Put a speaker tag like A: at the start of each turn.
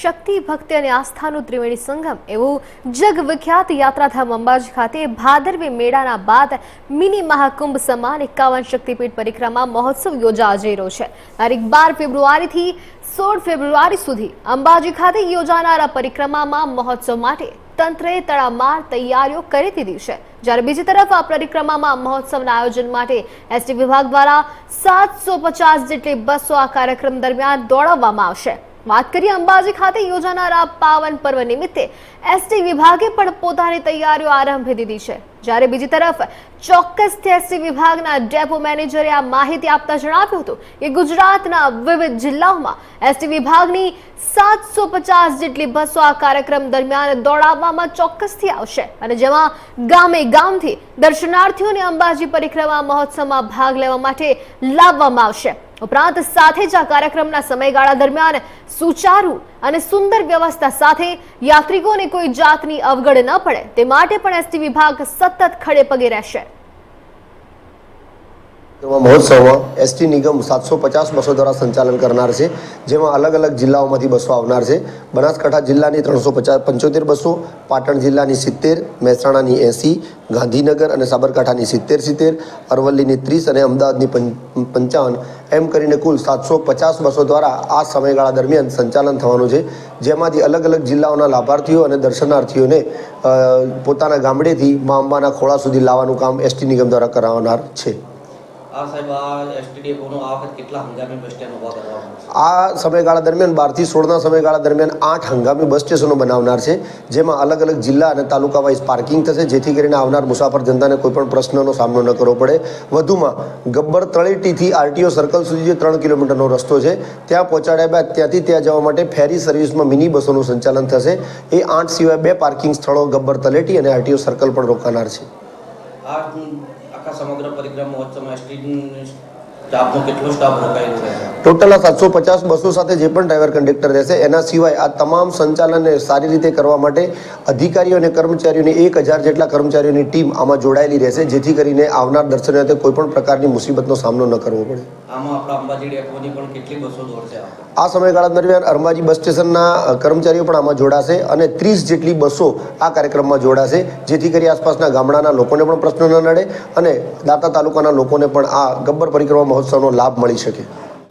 A: શક્તિ, ભક્તિ અને આસ્થાનું ત્રિવેણી સંગમ. એવું જગવિખ્યાત યાત્રાધામ અંબાજી ખાતે ભાદરવી મેળાના બાદ મિની મહાકુંભ સમાન એકાવન શક્તિપીઠ પરિક્રમા મહોત્સવ યોજા જઈ રહ્યો છે. તારીખ બાર ફેબ્રુઆરીથી સોળ ફેબ્રુઆરી સુધી અંબાજી ખાતે યોજાનારા પરિક્રમામાં મહોત્સવ માટે તંત્રએ તડામાર તૈયારીઓ કરી દીધી છે. જ્યારે બીજી તરફ આ પરિક્રમામાં મહોત્સવના આયોજન માટે એસટી વિભાગ દ્વારા સાતસો પચાસ જેટલી બસો આ કાર્યક્રમ દરમિયાન દોડાવવામાં આવશે. વાત કરીએ અંબાજી ખાતે યોજાનારા પાવન પર્વ નિમિત્તે. એસટી વિભાગે પણ પોતાની તૈયારીઓ આરંભી દીધી છે. જ્યારે બીજી તરફ ચોક્કસથી એસટી વિભાગના ડેપો મેનેજરે આ માહિતી આપતા જણાવ્યું હતું કે ગુજરાતના વિવિધ જિલ્લાઓમાં એસટી વિભાગની સાતસો પચાસ જેટલી બસો આ કાર્યક્રમ દરમિયાન દોડાવવામાં ચોક્કસથી આવશે. અને જેમાં ગામે ગામથી દર્શનાર્થીઓને અંબાજી પરિક્રમા મહોત્સવમાં ભાગ લેવા માટે લાવવામાં આવશે. ઉપરાંત સાથે જ આ કાર્યક્રમના સમયગાળા દરમિયાન સુચારુ અને સુંદર વ્યવસ્થા સાથે યાત્રિકોને કોઈ જાતની અવગડ ન પડે, તે માટે પણ એસટી વિભાગ સતત ખડે પગે રહેશે.
B: મહોત્સવમાં એસટી નિગમ સાતસો પચાસ બસો દ્વારા સંચાલન કરનાર છે, જેમાં અલગ અલગ જિલ્લાઓમાંથી બસો આવનાર છે. બનાસકાંઠા જિલ્લાની ત્રણસો પચાસ, પંચોતેર બસો, પાટણ જિલ્લાની સિત્તેર, મહેસાણાની એંસી, ગાંધીનગર અને સાબરકાંઠાની સિત્તેર સિત્તેર, અરવલ્લીની ત્રીસ અને અમદાવાદની પંચાવન, એમ કરીને કુલ સાતસો પચાસ બસો દ્વારા આ સમયગાળા દરમિયાન સંચાલન થવાનું છે. જેમાંથી અલગ અલગ જિલ્લાઓના લાભાર્થીઓ અને દર્શનાર્થીઓને પોતાના ગામડેથી મા અંબાના ખોળા સુધી લાવવાનું કામ એસટી નિગમ દ્વારા કરાવનાર છે.
C: આ
B: સમયગાળા દરમિયાન બારથી સોળના સમયગાળા દરમિયાન આઠ હંગામી બસ સ્ટેશનો બનાવનાર છે, જેમાં અલગ અલગ જિલ્લા અને તાલુકા વાઇઝ પાર્કિંગ થશે, જેથી કરીને આવનાર મુસાફર જનતાને કોઈપણ પ્રશ્નનો સામનો ન કરવો પડે. વધુમાં, ગબ્બર તળેટીથી આરટીઓ સર્કલ સુધી જે ત્રણ કિલોમીટરનો રસ્તો છે, ત્યાં પહોંચાડ્યા બાદ ત્યાંથી ત્યાં જવા માટે ફેરી સર્વિસમાં મિની બસોનું સંચાલન થશે. એ આઠ સિવાય બે પાર્કિંગ સ્થળો ગબ્બર તળેટી અને આરટીઓ સર્કલ પણ રોકાનાર છે.
C: આ આખા સમગ્ર પરિક્રમ મહોત્સવમાં સ્ટીલ સ્ટાફનો કેટલો સ્ટાફ રોકાયેલો રહેશે?
B: ટોટલ આ સાતસો પચાસ બસો સાથે જે પણ ડ્રાઈવર કંડક્ટર રહેશે એના સિવાય આ તમામ સંચાલનને સારી રીતે કરવા માટે અધિકારીઓ અને કર્મચારીઓની એક હજાર જેટલા કર્મચારીઓની ટીમ આમાં જોડાયેલી રહેશે જેથી કરીને આવનાર દર્શનાર્થે કોઈ પણ પ્રકારની મુસીબતનો સામનો ન કરવો પડે.
C: આ
B: સમયગાળા દરમિયાન અંબાજી બસ સ્ટેશનના કર્મચારીઓ પણ આમાં જોડાશે અને ત્રીસ જેટલી બસો આ કાર્યક્રમમાં જોડાશે જેથી કરી આસપાસના ગામડાના લોકોને પણ પ્રશ્ન ન નડે અને દાંતા તાલુકાના લોકોને પણ આ ગબ્બર પરિક્રમા મહોત્સવનો લાભ મળી શકે.